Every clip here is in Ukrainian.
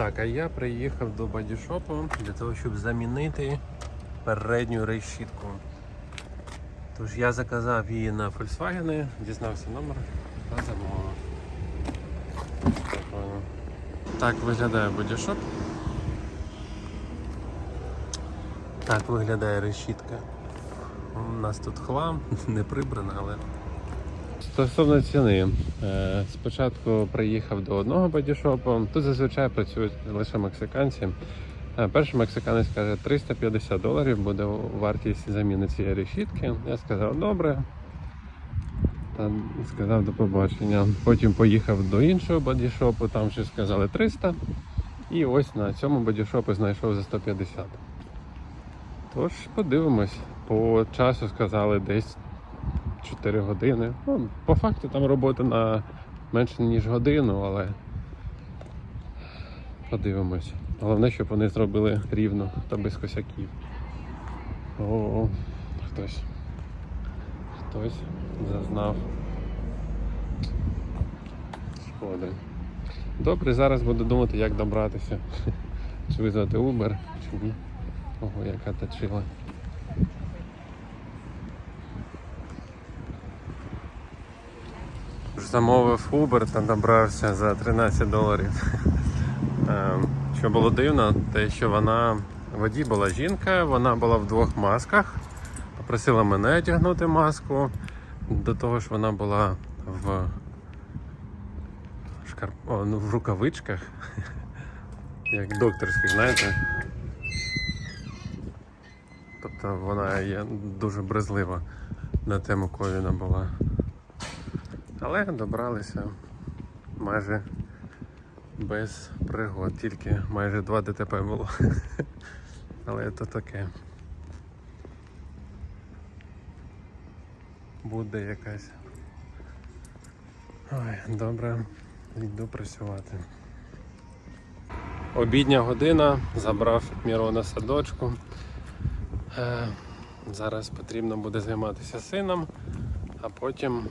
Так, а я приїхав до бодішопу для того, щоб замінити передню решітку. Тож я заказав її на Volkswagen, дізнався номер та замовив. Так виглядає бодішоп. Так виглядає решітка. У нас тут хлам, не прибрано, але. Стосовно ціни, Е, спочатку приїхав до одного бодішопу. Тут зазвичай працюють лише мексиканці. Е, Перший мексиканець каже 350 доларів буде вартість заміни цієї решітки. Я сказав добре. Та сказав до побачення. Потім поїхав до іншого бодішопу, там ще сказали 300. І ось на цьому бодішопу знайшов за 150. Тож подивимось. По часу сказали десь 4 години. Ну, по факту там робота на менше ніж годину, але подивимось. Головне, щоб вони зробили рівно та без косяків. О, хтось. Хтось зазнав шкоди. Добре, зараз буду думати, як добратися. Чи визвати Uber, чи ні. Ого, яка точила. Замовив Uber та добрався за 13 доларів. Ем, Що було дивно, те, що вона водій була жінка, вона була в двох масках. Попросила мене одягнути маску. До того ж вона була в шкарп... О, ну, в рукавичках, як докторських, знаєте. Тобто вона є дуже брезлива на тему ковіна була. Але добралися майже без пригод, тільки майже два ДТП було. Але то таке. Буде якась. Ой, добре, йду працювати. Обідня година, забрав Мірона з садочку. Е, зараз потрібно буде займатися сином, а потім,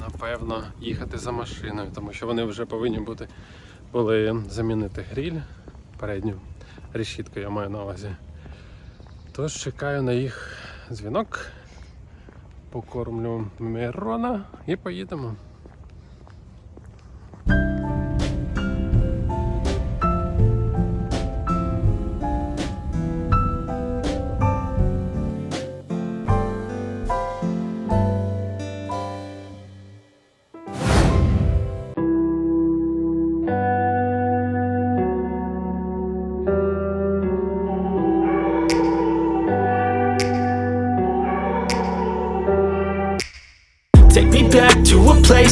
напевно, їхати за машиною, тому що вони вже повинні бути були замінити гріль передню решітку, я маю на увазі. Тож чекаю на їх дзвінок, покормлю Мирона і поїдемо.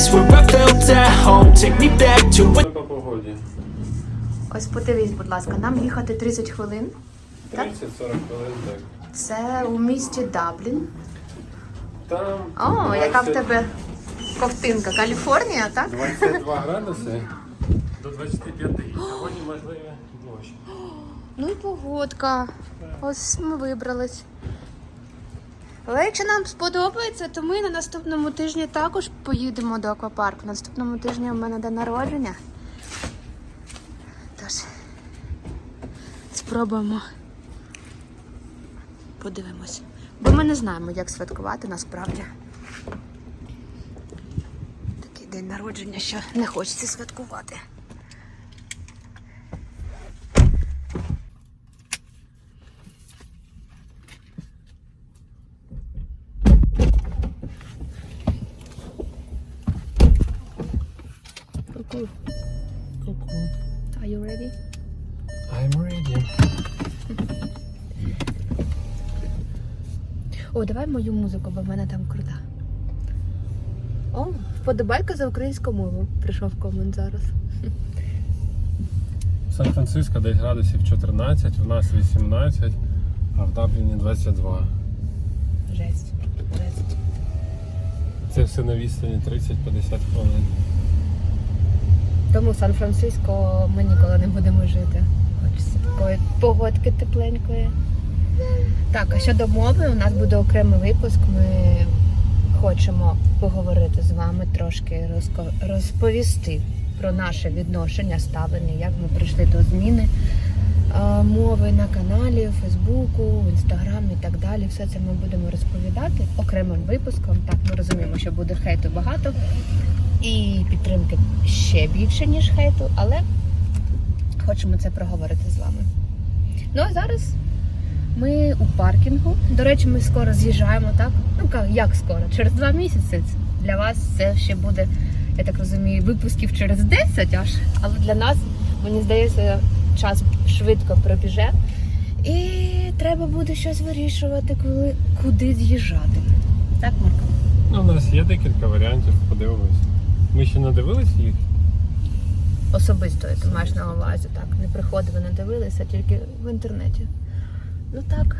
Place where I felt at home. Take me back to по погоді. Ось подивись, будь ласка, нам їхати 30 хвилин. 30-40 хвилин так. Це у місті Даблін. Там О, яка в 20 тебе ковтинка. Каліфорнія, так? 22 градуси до 25. Сьогодні можливо дощ. Ну і погодка. Ось ми вибрались. Але якщо нам сподобається, то ми на наступному тижні також поїдемо до аквапарку. На наступному тижні у мене день народження. Тож спробуємо. Подивимось. Бо ми не знаємо, як святкувати насправді. Такий день народження, що не хочеться святкувати. Ку-ку. Are you ready? I'm ready. О, давай мою музику, бо в мене там крута. О, вподобайка за українську мову. Прийшов комент зараз. В Сан-Франциско десь градусів 14, у нас 18, а в Дабліні 22. Жесть. Жесть. Це все на відстані 30-50 хвилин. Тому в Сан-Франциско ми ніколи не будемо жити. Хочеться такої погодки тепленької. Так, а щодо мови, у нас буде окремий випуск. Ми хочемо поговорити з вами трошки розповісти про наше відношення, ставлення, як ми прийшли до зміни мови на каналі, Фейсбуку, в Інстаграм і так далі. Все це ми будемо розповідати окремим випуском. Так, ми розуміємо, що буде хейту багато і підтримки ще більше, ніж хейту, але хочемо це проговорити з вами. Ну а зараз ми у паркінгу. До речі, ми скоро з'їжджаємо, так? Ну як скоро? Через два місяці. Для вас це ще буде, я так розумію, випусків через 10 аж. Але для нас, мені здається, час швидко пробіже. І треба буде щось вирішувати, коли куди з'їжджати. Так, Марко? Ну, у нас є декілька варіантів, подивимось. Ми ще не дивилися їх. Особисто ти маєш на увазі, так. Не приходили, не дивилися, тільки в інтернеті. Ну так.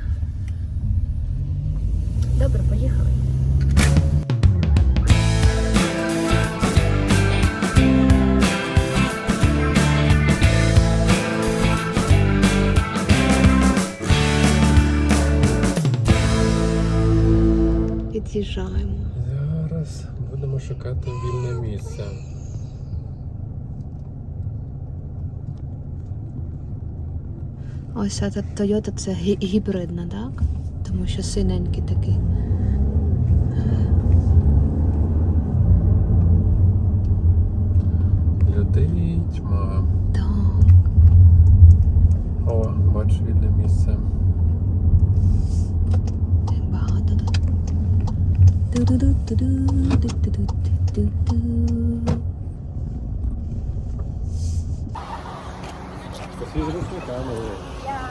Добре, поїхали. Ось ця Toyota це гі- гібридна, так? Тому що синенький такий. Людей тьма. Так. О, бачу вільне місце. Так багато тут. Ту-ду-ду-ду-ду, ду-ду-ду-ду-ду-ду.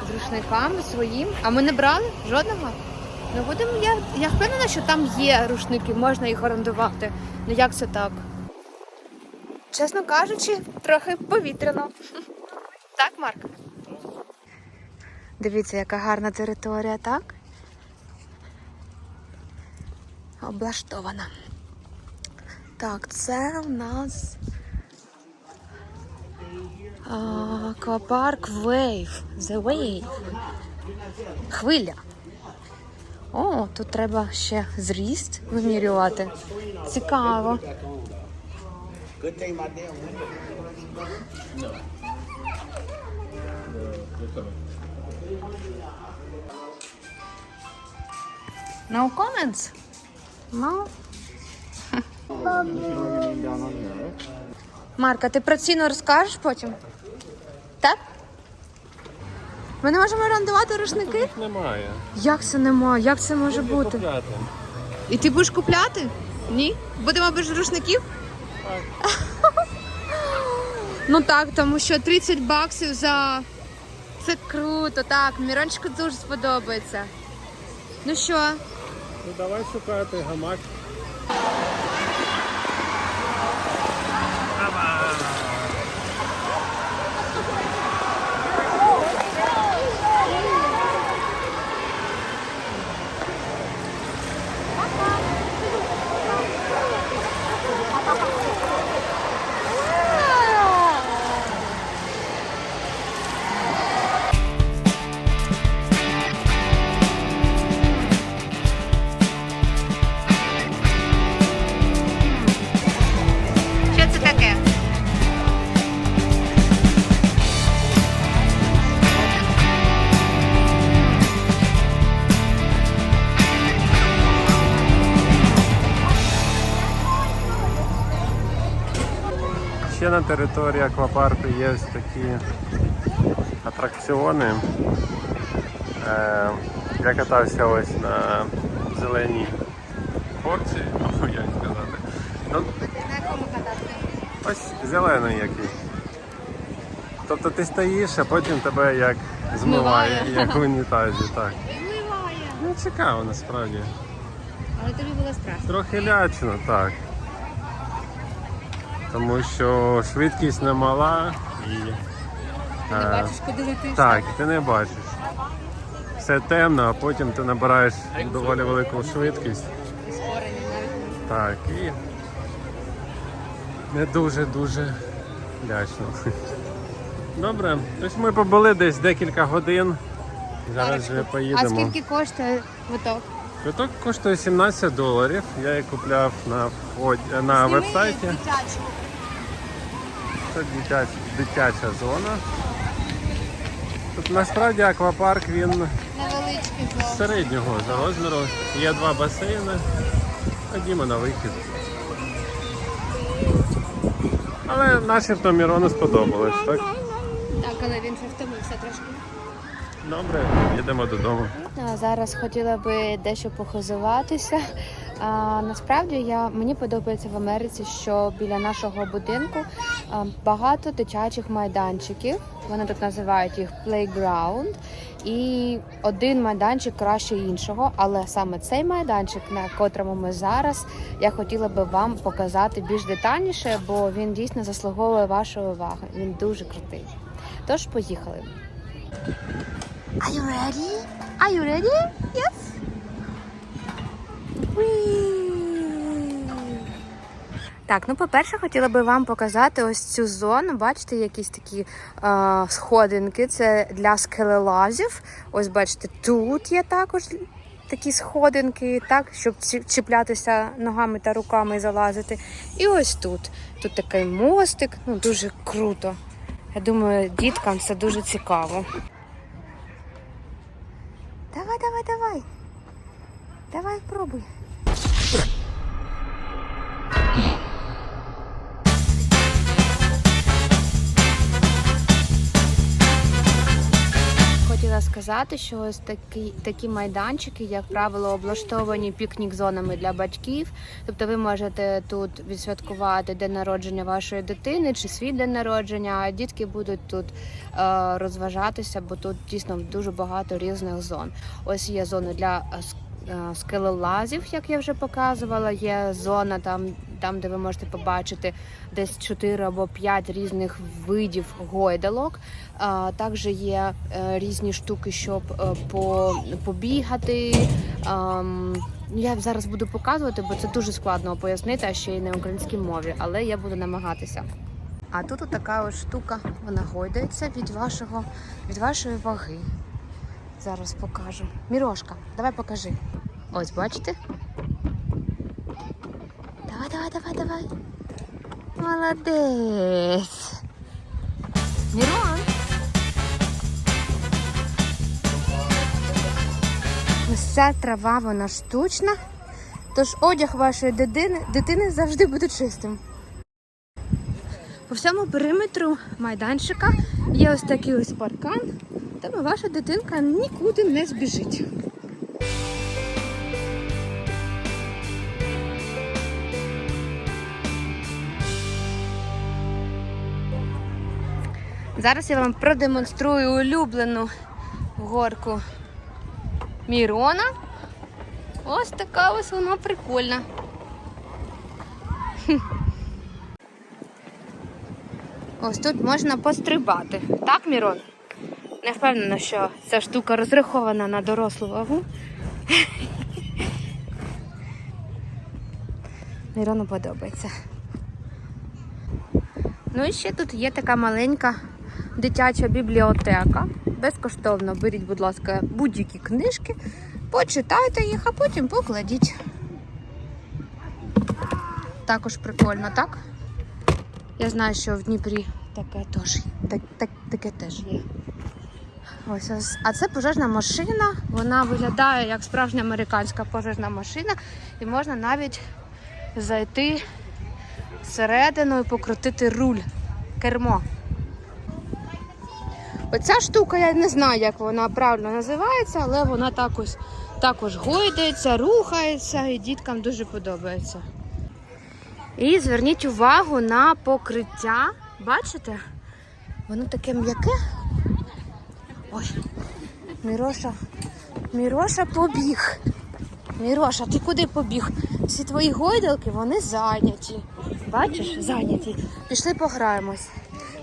З рушниками. Своїм. А ми не брали жодного? Ну будемо. Я, я впевнена, що там є рушники, можна їх орендувати. Ну як це так? Чесно кажучи, трохи повітряно. Так, Марк? Дивіться, яка гарна територія, так? Облаштована. Так, це у нас аквапарк Wave. The Wave. Хвиля. О, тут треба ще зріст вимірювати. Цікаво. No comments? No? Марка, ти про ціну розкажеш потім? Так? Ми не можемо орендувати рушники? Їх немає. Як це немає? Як це може бути? Купляти. І ти будеш купляти? Ні? Будемо без рушників? Так. ну так, тому що 30 баксів за. Це круто, так. Мірончику дуже сподобається. Ну що, Ну давай шукати гамак. На території аквапарку є ось такі атракціони. Е, я катався ось на зеленій горці, або як сказати. Ну, ось зелений який. Тобто ти стоїш, а потім тебе як змиває, як в унітазі. Так. Ну цікаво насправді. Але тобі було страшно. Трохи лячно, так. Тому що швидкість немала і. Ти не е, бачиш, куди летиш. Так, ти не бачиш. Все темно, а потім ти набираєш доволі велику швидкість. Так, і не дуже-дуже лячно. Добре, ось ми побули десь декілька годин. Зараз вже поїдемо. А скільки коштує квиток? Квиток коштує 17 доларів. Я її купляв на, на вебсайті. Це дитяча, дитяча зона. Тут насправді аквапарк він середнього за розміру. Є два басейни. Ходімо на вихід. Але начебто Мірону сподобалось, так? Так, але він вже втомився трошки. Добре, їдемо додому. А Зараз хотіла би дещо похизуватися. А, насправді я мені подобається в Америці, що біля нашого будинку а, багато дитячих майданчиків. Вони тут називають їх playground. І один майданчик краще іншого, але саме цей майданчик, на котрому ми зараз, я хотіла би вам показати більш детальніше, бо він дійсно заслуговує вашої уваги. Він дуже крутий. Тож поїхали. Are you ready? Are you ready? Yes? Так, ну по-перше, хотіла би вам показати ось цю зону. Бачите, якісь такі е, сходинки. Це для скелелазів. Ось бачите, тут є також такі сходинки, так, щоб чіплятися ногами та руками і залазити. І ось тут. Тут такий мостик, ну дуже круто. Я думаю, діткам це дуже цікаво. Давай, давай, давай. Давай, пробуй. Хотіла сказати, що ось такі, такі майданчики, як правило, облаштовані пікнік-зонами для батьків. Тобто ви можете тут відсвяткувати день народження вашої дитини чи свій день народження. А дітки будуть тут е, розважатися, бо тут дійсно дуже багато різних зон. Ось є зони для е, скелелазів, як я вже показувала. Є зона там, там, де ви можете побачити десь 4 або 5 різних видів гойдалок. А, також є е, різні штуки, щоб е, побігати. Я зараз буду показувати, бо це дуже складно пояснити, а ще й на українській мові, але я буду намагатися. А тут така ось штука, вона гойдається від вашого від вашої ваги. Зараз покажу. Мірошка, давай покажи. Ось, бачите? Давай, давай, давай, давай. Молодець. Мірон. Ось ця трава, вона штучна. Тож одяг вашої дитини, дитини завжди буде чистим. По всьому периметру майданчика є ось такий ось паркан, тому ваша дитинка нікуди не збіжить. Зараз я вам продемонструю улюблену горку Мірона. Ось така ось вона прикольна. Ось тут можна пострибати. Так, Мірон? Не впевнена, що ця штука розрахована на дорослу вагу. Мірону подобається. Ну і ще тут є така маленька дитяча бібліотека. Безкоштовно беріть, будь ласка, будь-які книжки, почитайте їх, а потім покладіть. Також прикольно, так? Я знаю, що в Дніпрі таке теж, так, так, таке теж є. Ось, ось. А це пожежна машина. Вона виглядає як справжня американська пожежна машина, і можна навіть зайти всередину і покрутити руль, кермо. Оця штука, я не знаю, як вона правильно називається, але вона також, також гойдається, рухається і діткам дуже подобається. І зверніть увагу на покриття. Бачите? Воно таке м'яке. Ой, Міроша, Міроша побіг. Міроша, ти куди побіг? Всі твої гойдалки, вони зайняті. Бачиш, зайняті. Пішли пограємось.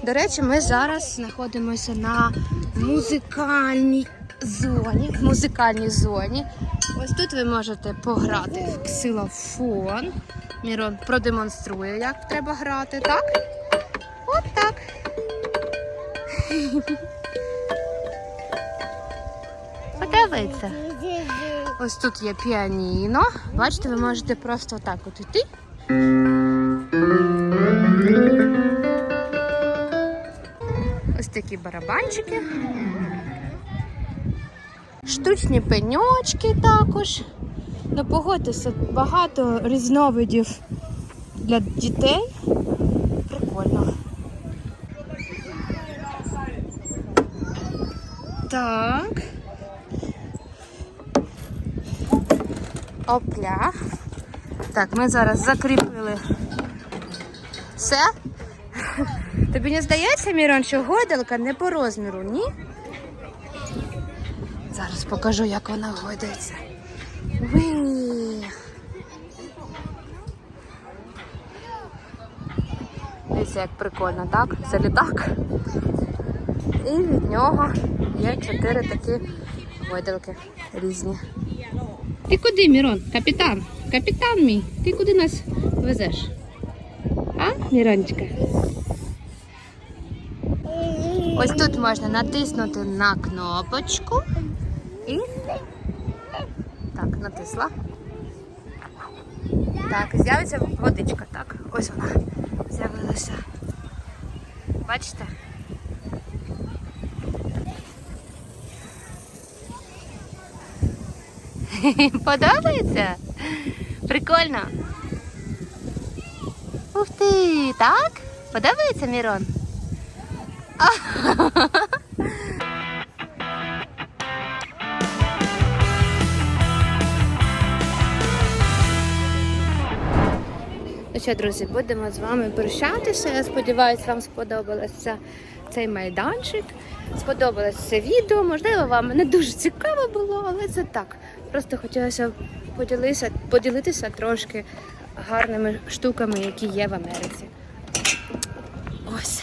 До речі, ми зараз знаходимося на музикальній зоні. В музикальній зоні. Ось тут ви можете пограти в ксилофон. Мірон продемонструє, як треба грати, так? От так. Подивіться. Ось тут є піаніно. Бачите, ви можете просто так от іти. такі барабанчики. Штучні пеньочки також. Ну, погодьтеся, багато різновидів для дітей. Прикольно. Так. Опля. Так, ми зараз закріпили. Все? Тобі не здається, Мірон, що гойдалка не по розміру, ні? Зараз покажу, як вона гойдається. Уи. Дивіться, як прикольно, так? Це літак. І від нього є чотири такі гойдалки різні. Ти куди, Мірон? Капітан? Капітан мій, ти куди нас везеш? А, Міронечка? Ось тут можна натиснути на кнопочку і так, натисла. Так, з'явиться водичка. Так, ось вона з'явилася. Бачите? Подобається? Прикольно. Ух ти, так? Подобається Мірон? Ну що, друзі, будемо з вами прощатися. Я сподіваюся, вам сподобався цей майданчик. Сподобалось це відео. Можливо, вам не дуже цікаво було, але це так. Просто хотілося поділитися, поділитися трошки гарними штуками, які є в Америці. Ось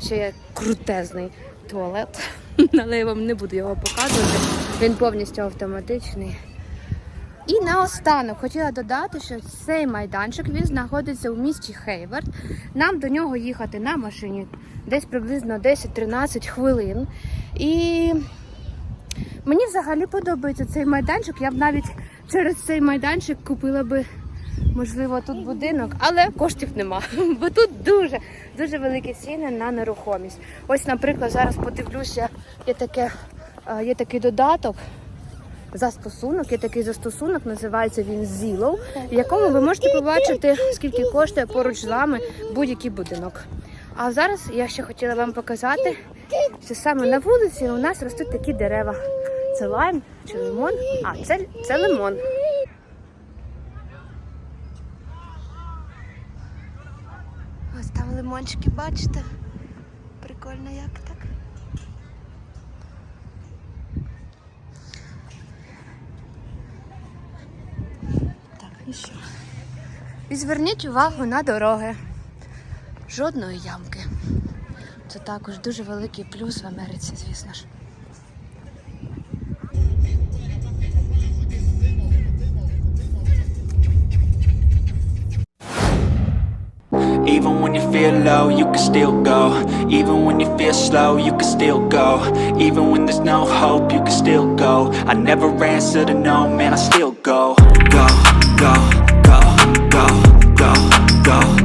ще є крутезний туалет. Але я вам не буду його показувати. Він повністю автоматичний. І наостанок хотіла додати, що цей майданчик він знаходиться у місті Хейвард. Нам до нього їхати на машині десь приблизно 10-13 хвилин. І мені взагалі подобається цей майданчик. Я б навіть через цей майданчик купила би, можливо, тут будинок, але коштів нема. Бо тут дуже дуже великі ціни на нерухомість. Ось, наприклад, зараз подивлюся, є таке, е, є такий додаток застосунок. Є такий застосунок, називається він Zillow, в якому ви можете побачити, скільки коштує поруч з вами будь-який будинок. А зараз я ще хотіла вам показати, що саме на вулиці у нас ростуть такі дерева. Це лайм чи лимон? А, це, це лимон. Ось там лимончики, бачите? Прикольно як так. Так, і що? І зверніть увагу на дороги. Жодної ямки. Це також дуже великий плюс в Америці, звісно ж. Even when you feel low, you can still go. Even when you feel slow, you can still go. Even when there's no hope, you can still go. I never answer to no, man, I still go. Go, go, go, go, go, go.